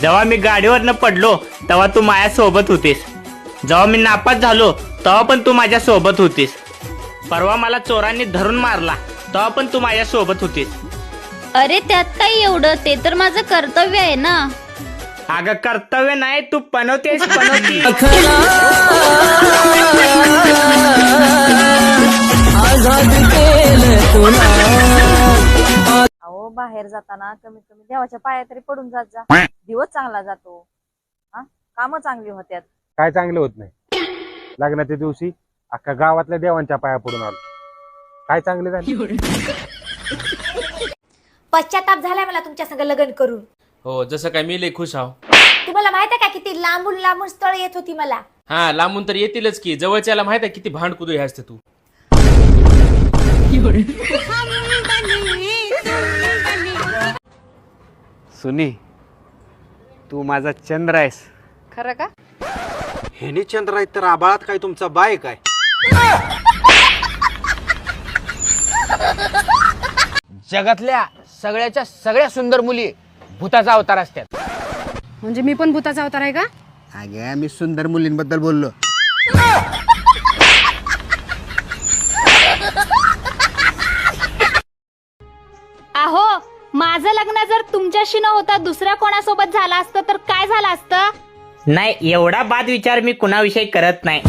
जेव्हा मी गाडीवरनं पडलो तेव्हा तू माझ्या सोबत होतीस. जेव्हा मी नापास झालो तेव्हा पण तू माझ्या सोबत होतीस. परवा मला चोरांनी धरून मारला तेव्हा पण तू माझ्या सोबत होतीस. अरे त्यात काही एवढं? ते तर माझं कर्तव्य आहे ना? अगं कर्तव्य नाही तू बनवतेस बनवती अहो बाहेर जाताना कमीत कमी देवाच्या पाया तरी पडून जात जा. दिवस चांगला जातो. हा? कामं चांगली होत्यात. काय चांगलं होत नाही? लग्नाच्या दिवशी अख्खा गावातल्या देवांच्या पाया पडून आलो. काय चांगले झाले? पश्चाताप झालाय मला तुमच्या संग लग्न करून. हो जसं काय मी लय खुश आहो. तुम्हाला माहीत आहे का किती लांबून लांबून स्थळ येत होती मला? हा लांबून तर येतीलच की. जवळच्याला माहीत आहे किती भांडकुदू हे असते तू. सुनी तू माझा चंद्र आहेस. खरं का? हेनी चंद्र आहेत तर आबाळात काय तुमचा बाय काय? जगातल्या सगळ्याच्या सगळ्या सुंदर मुली भूताचा अवतार असतात. म्हणजे मी पण भूताचा अवतार आहे का? अगे मी सुंदर मुलींबद्दल बोललो. अहो माझं लग्न जर तुमच्याशी न होता दुसऱ्या कोणासोबत झालं असतं तर काय झालं असतं? नाही एवढा बाद विचार मी कुणाविषयी करत नाही.